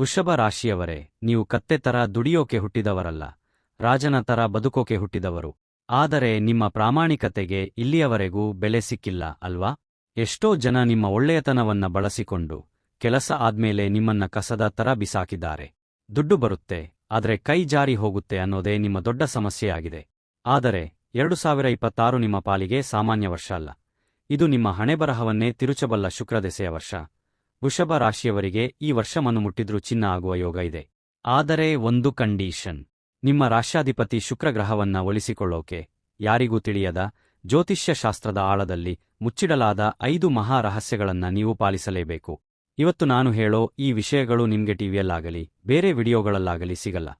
ವೃಷಭ ರಾಶಿಯವರೇ, ನೀವು ಕತ್ತೆ ತರ ದುಡಿಯೋಕೆ ಹುಟ್ಟಿದವರಲ್ಲ, ರಾಜನ ತರ ಬದುಕೋಕೆ ಹುಟ್ಟಿದವರು. ಆದರೆ ನಿಮ್ಮ ಪ್ರಾಮಾಣಿಕತೆಗೆ ಇಲ್ಲಿಯವರೆಗೂ ಬೆಲೆ ಸಿಕ್ಕಿಲ್ಲ ಅಲ್ವಾ? ಎಷ್ಟೋ ಜನ ನಿಮ್ಮ ಒಳ್ಳೆಯತನವನ್ನ ಬಳಸಿಕೊಂಡು ಕೆಲಸ ಆದ್ಮೇಲೆ ನಿಮ್ಮನ್ನ ಕಸದ ತರ ಬಿಸಾಕಿದ್ದಾರೆ. ದುಡ್ಡು ಬರುತ್ತೆ, ಆದರೆ ಕೈ ಜಾರಿ ಹೋಗುತ್ತೆ ಅನ್ನೋದೇ ನಿಮ್ಮ ದೊಡ್ಡ ಸಮಸ್ಯೆಯಾಗಿದೆ. ಆದರೆ ಎರಡು ಸಾವಿರ ಇಪ್ಪತ್ತಾರು ನಿಮ್ಮ ಪಾಲಿಗೆ ಸಾಮಾನ್ಯ ವರ್ಷ ಅಲ್ಲ. ಇದು ನಿಮ್ಮ ಹಣೆಬರಹವನ್ನೇ ತಿರುಚಬಲ್ಲ ಶುಕ್ರದೆಸೆಯ ವರ್ಷ. ವೃಷಭ ರಾಶಿಯವರಿಗೆ ಈ ವರ್ಷವನ್ನು ಮುಟ್ಟಿದ್ರೂ ಚಿನ್ನ ಆಗುವ ಯೋಗ ಇದೆ. ಆದರೆ ಒಂದು ಕಂಡೀಷನ್. ನಿಮ್ಮ ರಾಶ್ಯಾಧಿಪತಿ ಶುಕ್ರಗ್ರಹವನ್ನ ಒಲಿಸಿಕೊಳ್ಳೋಕೆ ಯಾರಿಗೂ ತಿಳಿಯದ ಜ್ಯೋತಿಷ್ಯಶಾಸ್ತ್ರದ ಆಳದಲ್ಲಿ ಮುಚ್ಚಿಡಲಾದ ಐದು ಮಹಾ ರಹಸ್ಯಗಳನ್ನ ನೀವು ಪಾಲಿಸಲೇಬೇಕು. ಇವತ್ತು ನಾನು ಹೇಳೋ ಈ ವಿಷಯಗಳು ನಿಮ್ಗೆ ಟಿವಿಯಲ್ಲಾಗಲಿ ಬೇರೆ ವಿಡಿಯೋಗಳಲ್ಲಾಗಲಿ ಸಿಗಲ್ಲ.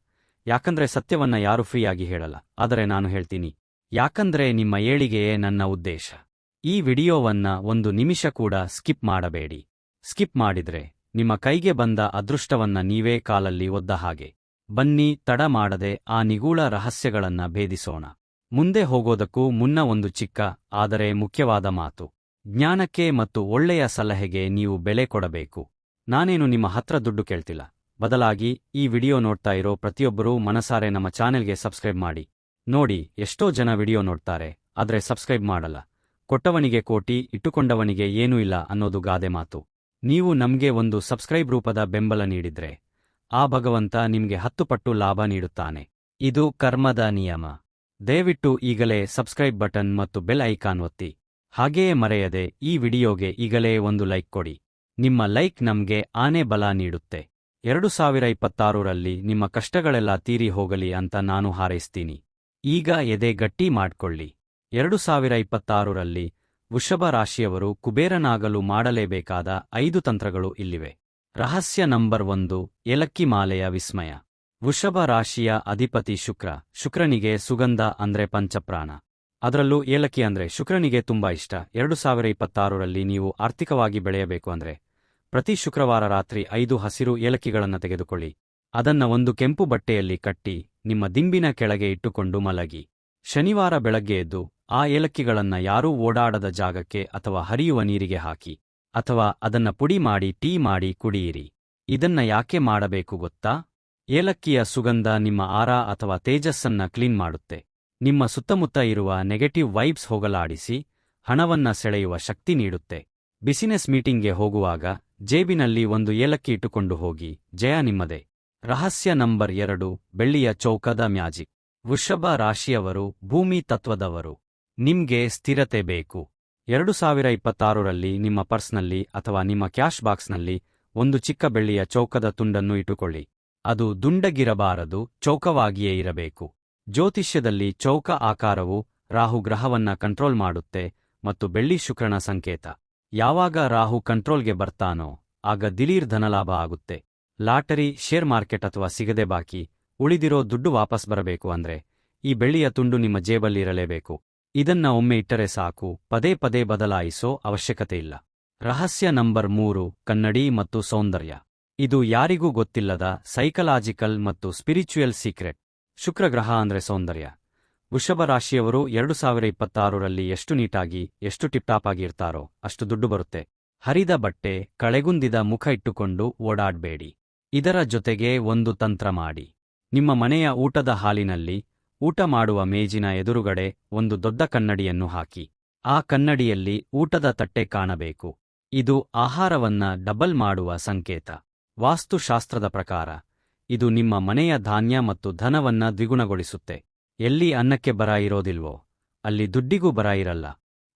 ಯಾಕಂದ್ರೆ ಸತ್ಯವನ್ನ ಯಾರು ಫ್ರೀಯಾಗಿ ಹೇಳಲ್ಲ. ಆದರೆ ನಾನು ಹೇಳ್ತೀನಿ, ಯಾಕಂದ್ರೆ ನಿಮ್ಮ ಏಳಿಗೆಯೇ ನನ್ನ ಉದ್ದೇಶ. ಈ ವಿಡಿಯೋವನ್ನ ಒಂದು ನಿಮಿಷ ಕೂಡ ಸ್ಕಿಪ್ ಮಾಡಬೇಡಿ. ಸ್ಕಿಪ್ ಮಾಡಿದ್ರೆ ನಿಮ್ಮ ಕೈಗೆ ಬಂದ ಅದೃಷ್ಟವನ್ನ ನೀವೇ ಕಾಲಲ್ಲಿ ಒದ್ದ ಹಾಗೆ. ಬನ್ನಿ, ತಡ ಮಾಡದೆ ಆ ನಿಗೂಢ ರಹಸ್ಯಗಳನ್ನ ಭೇದಿಸೋಣ. ಮುಂದೆ ಹೋಗೋದಕ್ಕೂ ಮುನ್ನ ಒಂದು ಚಿಕ್ಕ, ಆದರೆ ಮುಖ್ಯವಾದ ಮಾತು. ಜ್ಞಾನಕ್ಕೆ ಮತ್ತು ಒಳ್ಳೆಯ ಸಲಹೆಗೆ ನೀವು ಬೆಲೆ ಕೊಡಬೇಕು. ನಾನೇನು ನಿಮ್ಮ ಹತ್ರ ದುಡ್ಡು ಕೇಳ್ತಿಲ್ಲ. ಬದಲಾಗಿ ಈ ವಿಡಿಯೋ ನೋಡ್ತಾ ಇರೋ ಪ್ರತಿಯೊಬ್ಬರೂ ಮನಸಾರೆ ನಮ್ಮ ಚಾನೆಲ್ಗೆ ಸಬ್ಸ್ಕ್ರೈಬ್ ಮಾಡಿ. ನೋಡಿ, ಎಷ್ಟೋ ಜನ ವಿಡಿಯೋ ನೋಡ್ತಾರೆ, ಆದ್ರೆ ಸಬ್ಸ್ಕ್ರೈಬ್ ಮಾಡಲ್ಲ. ಕೊಟ್ಟವನಿಗೆ ಕೋಟಿ, ಇಟ್ಟುಕೊಂಡವನಿಗೆ ಏನೂ ಇಲ್ಲ ಅನ್ನೋದು ಗಾದೆ ಮಾತು. ನೀವು ನಮ್ಗೆ ಒಂದು ಸಬ್ಸ್ಕ್ರೈಬ್ ರೂಪದ ಬೆಂಬಲ ನೀಡಿದ್ರೆ, ಆ ಭಗವಂತ ನಿಮ್ಗೆ ಹತ್ತು ಪಟ್ಟು ಲಾಭ ನೀಡುತ್ತಾನೆ. ಇದು ಕರ್ಮದ ನಿಯಮ. ದಯವಿಟ್ಟು ಈಗಲೇ ಸಬ್ಸ್ಕ್ರೈಬ್ ಬಟನ್ ಮತ್ತು ಬೆಲ್ ಐಕಾನ್ ಒತ್ತಿ. ಹಾಗೆಯೇ ಮರೆಯದೆ ಈ ವಿಡಿಯೋಗೆ ಈಗಲೇ ಒಂದು ಲೈಕ್ ಕೊಡಿ. ನಿಮ್ಮ ಲೈಕ್ ನಮ್ಗೆ ಆನೆ ಬಲ ನೀಡುತ್ತೆ. ಎರಡು ಸಾವಿರ ಇಪ್ಪತ್ತಾರರಲ್ಲಿ ನಿಮ್ಮ ಕಷ್ಟಗಳೆಲ್ಲ ತೀರಿ ಹೋಗಲಿ ಅಂತ ನಾನು ಹಾರೈಸ್ತೀನಿ. ಈಗ ಎದೆ ಗಟ್ಟಿ ಮಾಡ್ಕೊಳ್ಳಿ. ಎರಡು ಸಾವಿರ ಇಪ್ಪತ್ತಾರರಲ್ಲಿ ವೃಷಭ ರಾಶಿಯವರು ಕುಬೇರನಾಗಲು ಮಾಡಲೇಬೇಕಾದ ಐದು ತಂತ್ರಗಳು ಇಲ್ಲಿವೆ. ರಹಸ್ಯ ನಂಬರ್ ಒಂದು, ಏಲಕ್ಕಿ ಮಾಲೆಯ ವಿಸ್ಮಯ. ವೃಷಭ ರಾಶಿಯ ಅಧಿಪತಿ ಶುಕ್ರ. ಶುಕ್ರನಿಗೆ ಸುಗಂಧ ಅಂದ್ರೆ ಪಂಚಪ್ರಾಣ. ಅದರಲ್ಲೂ ಏಲಕ್ಕಿ ಅಂದ್ರೆ ಶುಕ್ರನಿಗೆ ತುಂಬಾ ಇಷ್ಟ. ಎರಡು ಸಾವಿರ ಇಪ್ಪತ್ತಾರರಲ್ಲಿ ನೀವು ಆರ್ಥಿಕವಾಗಿ ಬೆಳೆಯಬೇಕು ಅಂದ್ರೆ ಪ್ರತಿ ಶುಕ್ರವಾರ ರಾತ್ರಿ ಐದು ಹಸಿರು ಏಲಕ್ಕಿಗಳನ್ನು ತೆಗೆದುಕೊಳ್ಳಿ. ಅದನ್ನ ಒಂದು ಕೆಂಪು ಬಟ್ಟೆಯಲ್ಲಿ ಕಟ್ಟಿ, ನಿಮ್ಮ ದಿಂಬಿನ ಕೆಳಗೆ ಇಟ್ಟುಕೊಂಡು ಮಲಗಿ. ಶನಿವಾರ ಬೆಳಗ್ಗೆ ಎದ್ದು ಆ ಏಲಕ್ಕಿಗಳನ್ನ ಯಾರೂ ಓಡಾಡದ ಜಾಗಕ್ಕೆ ಅಥವಾ ಹರಿಯುವ ನೀರಿಗೆ ಹಾಕಿ ಅಥವಾ ಅದನ್ನ ಪುಡಿ ಮಾಡಿ ಟೀ ಮಾಡಿ ಕುಡಿಯಿರಿ. ಇದನ್ನ ಯಾಕೆ ಮಾಡಬೇಕು ಗೊತ್ತಾ? ಏಲಕ್ಕಿಯ ಸುಗಂಧ ನಿಮ್ಮ ಆರ ಅಥವಾ ತೇಜಸ್ಸನ್ನ ಕ್ಲೀನ್ ಮಾಡುತ್ತೆ. ನಿಮ್ಮ ಸುತ್ತಮುತ್ತ ಇರುವ ನೆಗೆಟಿವ್ ವೈಬ್ಸ್ ಹೋಗಲಾಡಿಸಿ ಹಣವನ್ನ ಸೆಳೆಯುವ ಶಕ್ತಿ ನೀಡುತ್ತೆ. ಬಿಸಿನೆಸ್ ಮೀಟಿಂಗ್ಗೆ ಹೋಗುವಾಗ ಜೇಬಿನಲ್ಲಿ ಒಂದು ಏಲಕ್ಕಿ ಇಟ್ಟುಕೊಂಡು ಹೋಗಿ, ಜಯ ನಿಮ್ಮದೇ. ರಹಸ್ಯ ನಂಬರ್ ಎರಡು, ಬೆಳ್ಳಿಯ ಚೌಕದ ಮ್ಯಾಜಿಕ್. ವೃಷಭ ರಾಶಿಯವರು ಭೂಮಿ ತತ್ವದವರು. ನಿಮ್ಗೆ ಸ್ಥಿರತೆ ಬೇಕು. ಎರಡು ಸಾವಿರ ಇಪ್ಪತ್ತಾರರಲ್ಲಿ ನಿಮ್ಮ ಪರ್ಸ್ನಲ್ಲಿ ಅಥವಾ ನಿಮ್ಮ ಕ್ಯಾಶ್ ಬಾಕ್ಸ್ನಲ್ಲಿ ಒಂದು ಚಿಕ್ಕ ಬೆಳ್ಳಿಯ ಚೌಕದ ತುಂಡನ್ನು ಇಟ್ಟುಕೊಳ್ಳಿ. ಅದು ದುಂಡಗಿರಬಾರದು, ಚೌಕವಾಗಿಯೇ ಇರಬೇಕು. ಜ್ಯೋತಿಷ್ಯದಲ್ಲಿ ಚೌಕ ಆಕಾರವು ರಾಹು ಗ್ರಹವನ್ನ ಕಂಟ್ರೋಲ್ ಮಾಡುತ್ತೆ ಮತ್ತು ಬೆಳ್ಳಿ ಶುಕ್ರನ ಸಂಕೇತ. ಯಾವಾಗ ರಾಹು ಕಂಟ್ರೋಲ್ಗೆ ಬರ್ತಾನೋ, ಆಗ ದಿಲೀರ್ ಧನಲಾಭ ಆಗುತ್ತೆ. ಲಾಟರಿ ಶೇರ್ ಮಾರ್ಕೆಟ್ ಅಥವಾ ಸಿಗದೆ ಬಾಕಿ, ಉಳಿದಿರೋ ದುಡ್ಡು ವಾಪಸ್ ಬರಬೇಕು ಅಂದ್ರೆ ಈ ಬೆಳ್ಳಿಯ ತುಂಡು ನಿಮ್ಮ ಜೇಬಲ್ಲಿರಲೇಬೇಕು. ಇದನ್ನ ಒಮ್ಮೆ ಇಟ್ಟರೆ ಸಾಕು, ಪದೇ ಪದೇ ಬದಲಾಯಿಸೋ ಅವಶ್ಯಕತೆ ಇಲ್ಲ. ರಹಸ್ಯ ನಂಬರ್ ಮೂರು, ಕನ್ನಡಿ ಮತ್ತು ಸೌಂದರ್ಯ. ಇದು ಯಾರಿಗೂ ಗೊತ್ತಿಲ್ಲದ ಸೈಕಲಾಜಿಕಲ್ ಮತ್ತು ಸ್ಪಿರಿಚುಯಲ್ ಸೀಕ್ರೆಟ್. ಶುಕ್ರಗ್ರಹ ಅಂದ್ರೆ ಸೌಂದರ್ಯ. ವೃಷಭ ರಾಶಿಯವರು ಎರಡು ಸಾವಿರ ಇಪ್ಪತ್ತಾರರಲ್ಲಿ ಎಷ್ಟು ನೀಟಾಗಿ, ಎಷ್ಟು ಟಿಪ್ಟಾಪ್ ಆಗಿ ಇರ್ತಾರೋ ಅಷ್ಟು ದುಡ್ಡು ಬರುತ್ತೆ. ಹರಿದ ಬಟ್ಟೆ, ಕಳೆಗುಂದಿದ ಮುಖ ಇಟ್ಟುಕೊಂಡು ಓಡಾಡ್ಬೇಡಿ. ಇದರ ಜೊತೆಗೆ ಒಂದು ತಂತ್ರ ಮಾಡಿ. ನಿಮ್ಮ ಮನೆಯ ಊಟದ ಹಾಲಿನಲ್ಲಿ ಊಟ ಮಾಡುವ ಮೇಜಿನ ಎದುರುಗಡೆ ಒಂದು ದೊಡ್ಡ ಕನ್ನಡಿಯನ್ನು ಹಾಕಿ. ಆ ಕನ್ನಡಿಯಲ್ಲಿ ಊಟದ ತಟ್ಟೆ ಕಾಣಬೇಕು. ಇದು ಆಹಾರವನ್ನ ಡಬಲ್ ಮಾಡುವ ಸಂಕೇತ. ವಾಸ್ತುಶಾಸ್ತ್ರದ ಪ್ರಕಾರ, ಇದು ನಿಮ್ಮ ಮನೆಯ ಧಾನ್ಯ ಮತ್ತು ಧನವನ್ನ ದ್ವಿಗುಣಗೊಳಿಸುತ್ತೆ. ಎಲ್ಲಿ ಅನ್ನಕ್ಕೆ ಬರ ಇರೋದಿಲ್ವೋ, ಅಲ್ಲಿ ದುಡ್ಡಿಗೂ ಬರ ಇರಲ್ಲ.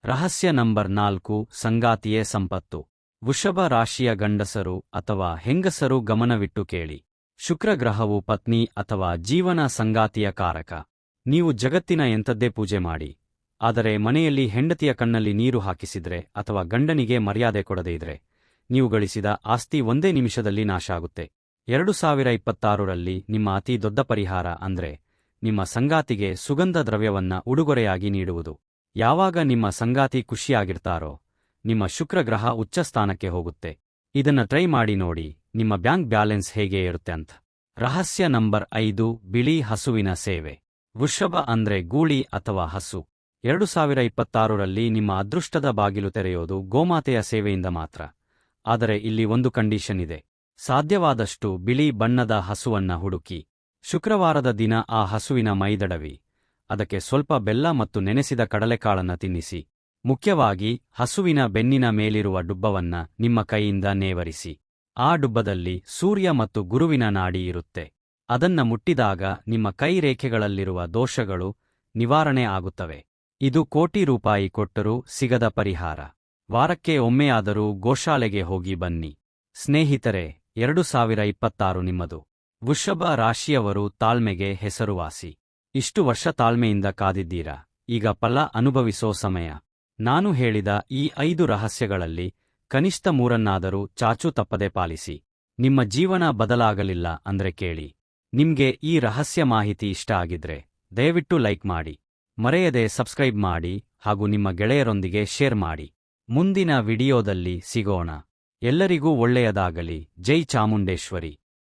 ರಹಸ್ಯ ನಂಬರ್ ನಾಲ್ಕು, ಸಂಗಾತಿಯೇ ಸಂಪತ್ತು. ವೃಷಭ ರಾಶಿಯ ಗಂಡಸರು ಅಥವಾ ಹೆಂಗಸರು ಗಮನವಿಟ್ಟು ಕೇಳಿ. ಶುಕ್ರಗ್ರಹವು ಪತ್ನಿ ಅಥವಾ ಜೀವನ ಸಂಗಾತಿಯ ಕಾರಕ. ನೀವು ಜಗತ್ತಿನ ಎಂಥದ್ದೇ ಪೂಜೆ ಮಾಡಿ. ಆದರೆ ಮನೆಯಲ್ಲಿ ಹೆಂಡತಿಯ ಕಣ್ಣಲ್ಲಿ ನೀರು ಹಾಕಿಸಿದ್ರೆ ಅಥವಾ ಗಂಡನಿಗೆ ಮರ್ಯಾದೆ ಕೊಡದೇ ಇದ್ರೆ, ನೀವು ಗಳಿಸಿದ ಆಸ್ತಿ ಒಂದೇ ನಿಮಿಷದಲ್ಲಿ ನಾಶ ಆಗುತ್ತೆ. ಎರಡು ಸಾವಿರ ಇಪ್ಪತ್ತಾರರಲ್ಲಿ ನಿಮ್ಮ ಅತಿ ದೊಡ್ಡ ಪರಿಹಾರ ಅಂದ್ರೆ ನಿಮ್ಮ ಸಂಗಾತಿಗೆ ಸುಗಂಧ ದ್ರವ್ಯವನ್ನ ಉಡುಗೊರೆಯಾಗಿ ನೀಡುವುದು. ಯಾವಾಗ ನಿಮ್ಮ ಸಂಗಾತಿ ಖುಷಿಯಾಗಿರ್ತಾರೋ, ನಿಮ್ಮ ಶುಕ್ರಗ್ರಹ ಉಚ್ಚಸ್ಥಾನಕ್ಕೆ ಹೋಗುತ್ತೆ. ಇದನ್ನ ಟ್ರೈ ಮಾಡಿ ನೋಡಿ, ನಿಮ್ಮ ಬ್ಯಾಂಕ್ ಬ್ಯಾಲೆನ್ಸ್ ಹೇಗೆ ಇರುತ್ತೆ ಅಂತ. ರಹಸ್ಯ ನಂಬರ್ ಐದು, ಬಿಳಿ ಹಸುವಿನ ಸೇವೆ. ವೃಷಭ ಅಂದ್ರೆ ಗೂಳಿ ಅಥವಾ ಹಸು. ಎರಡು ಸಾವಿರ ಇಪ್ಪತ್ತಾರರಲ್ಲಿ ನಿಮ್ಮ ಅದೃಷ್ಟದ ಬಾಗಿಲು ತೆರೆಯೋದು ಗೋಮಾತೆಯ ಸೇವೆಯಿಂದ ಮಾತ್ರ. ಆದರೆ ಇಲ್ಲಿ ಒಂದು ಕಂಡೀಷನ್ ಇದೆ. ಸಾಧ್ಯವಾದಷ್ಟು ಬಿಳಿ ಬಣ್ಣದ ಹಸುವನ್ನ ಹುಡುಕಿ. ಶುಕ್ರವಾರದ ದಿನ ಆ ಹಸುವಿನ ಮೈದಡವಿ. ಅದಕ್ಕೆ ಸ್ವಲ್ಪ ಬೆಲ್ಲ ಮತ್ತು ನೆನೆಸಿದ ಕಡಲೆಕಾಳನ್ನ ತಿನ್ನಿಸಿ. ಮುಖ್ಯವಾಗಿ ಹಸುವಿನ ಬೆನ್ನಿನ ಮೇಲಿರುವ ಡುಬ್ಬವನ್ನ ನಿಮ್ಮ ಕೈಯಿಂದ ನೇವರಿಸಿ. ಆ ಡುಬ್ಬದಲ್ಲಿ ಸೂರ್ಯ ಮತ್ತು ಗುರುವಿನ ನಾಡಿ ಇರುತ್ತೆ. ಅದನ್ನ ಮುಟ್ಟಿದಾಗ ನಿಮ್ಮ ಕೈ ರೇಖೆಗಳಲ್ಲಿರುವ ದೋಷಗಳು ನಿವಾರಣೆ ಆಗುತ್ತವೆ. ಇದು ಕೋಟಿ ರೂಪಾಯಿ ಕೊಟ್ಟರೂ ಸಿಗದ ಪರಿಹಾರ. ವಾರಕ್ಕೆ ಒಮ್ಮೆಯಾದರೂ ಗೋಶಾಲೆಗೆ ಹೋಗಿ ಬನ್ನಿ. ಸ್ನೇಹಿತರೆ, ಎರಡು ಸಾವಿರ ಇಪ್ಪತ್ತಾರು ನಿಮ್ಮದು. ವೃಷಭ ರಾಶಿಯವರು ತಾಳ್ಮೆಗೆ ಹೆಸರುವಾಸಿ. ಇಷ್ಟು ವರ್ಷ ತಾಳ್ಮೆಯಿಂದ ಕಾದಿದ್ದೀರಾ? ಈಗ ಫಲ ಅನುಭವಿಸೋ ಸಮಯ. ನಾನು ಹೇಳಿದ ಈ ಐದು ರಹಸ್ಯಗಳಲ್ಲಿ ಕನಿಷ್ಠ ಮೂರನ್ನಾದರೂ ಚಾಚೂ ತಪ್ಪದೆ ಪಾಲಿಸಿ. ನಿಮ್ಮ ಜೀವನ ಬದಲಾಗಲಿಲ್ಲ ಅಂದ್ರೆ ಕೇಳಿ. ನಿಮ್ಗೆ ಈ ರಹಸ್ಯ ಮಾಹಿತಿ ಇಷ್ಟ ಆಗಿದ್ರೆ, ದಯವಿಟ್ಟು ಲೈಕ್ ಮಾಡಿ, ಮರೆಯದೆ ಸಬ್ಸ್ಕ್ರೈಬ್ ಮಾಡಿ ಹಾಗೂ ನಿಮ್ಮ ಗೆಳೆಯರೊಂದಿಗೆ ಶೇರ್ ಮಾಡಿ. ಮುಂದಿನ ವಿಡಿಯೋದಲ್ಲಿ ಸಿಗೋಣ. ಎಲ್ಲರಿಗೂ ಒಳ್ಳೆಯದಾಗಲಿ. ಜೈ ಚಾಮುಂಡೇಶ್ವರಿ.